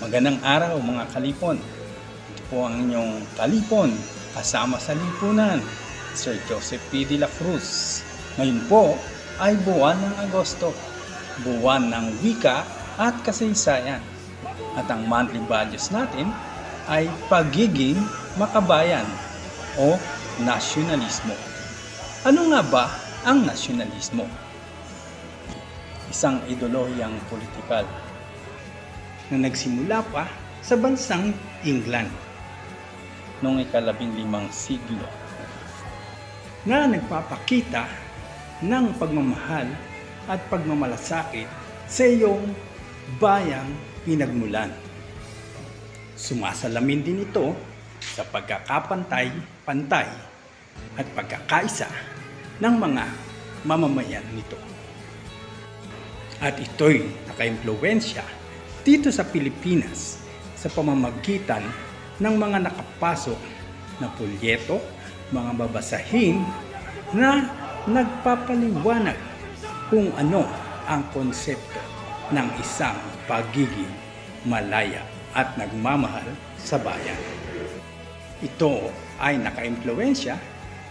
Magandang araw mga kalipon. Ito po ang inyong kalipon kasama sa lipunan, Sir Joseph P. de la Cruz. Ngayon po ay buwan ng Agosto, buwan ng wika at kasaysayan. At ang monthly values natin ay pagiging makabayan o nasyonalismo. Ano nga ba ang nasyonalismo? Isang ideolohiyang politikal na nagsimula pa sa bansang England noong ikalabing limang siglo na nagpapakita ng pagmamahal at pagmamalasakit sa iyong bayang pinagmulan. Sumasalamin din ito sa pagkakapantay-pantay at pagkakaisa ng mga mamamayan nito. At ito'y nakaimpluwensya dito sa Pilipinas sa pamamagitan ng mga nakapasok na pulyeto, mga babasahin na nagpapaliwanag kung ano ang konsepto ng isang pagiging malaya at nagmamahal sa bayan. Ito ay nakaimpluwensya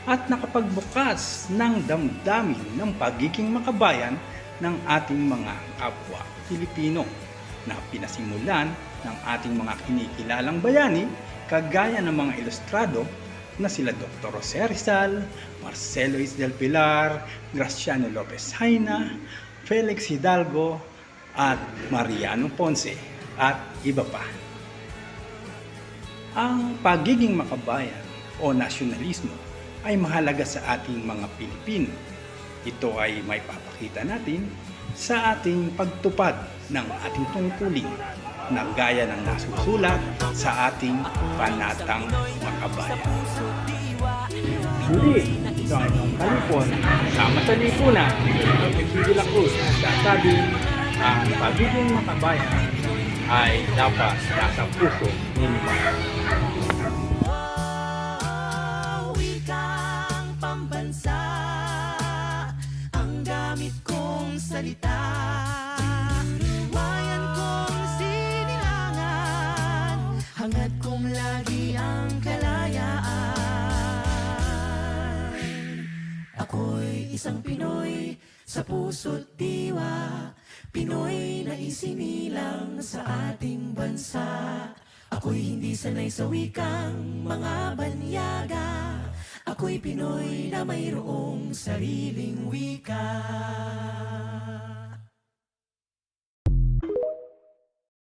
at nakapagbukas ng damdamin ng pagiging makabayan ng ating mga kapwa Pilipino na pinasimulan ng ating mga kinikilalang bayani kagaya ng mga ilustrado na sila Dr. Jose Rizal, Marcelo Is del Pilar, Graciano Lopez Haina, Felix Hidalgo, at Mariano Ponce, at iba pa. Ang pagiging makabayan o nasyonalismo ay mahalaga sa ating mga Pilipino. Ito ay may papakita natin sa ating pagtupad ng ating tungkulin na gaya ng nasusulat sa ating panatang makabayan. Muli, ito ang inyong kalipon. Sama sa lipunan, Pagpipili la Cruz, nagsasabi, ang pagiging makabayan ay dapat nasa puso ninyo. Salita Bayan kong sinilangan Hangad kong lagi ang kalayaan. Ako'y isang Pinoy sa puso't diwa Pinoy na isinilang sa ating bansa. Ako'y hindi sanay sa wikang mga banyaga Ako'y Pinoy na mayroong sariling wika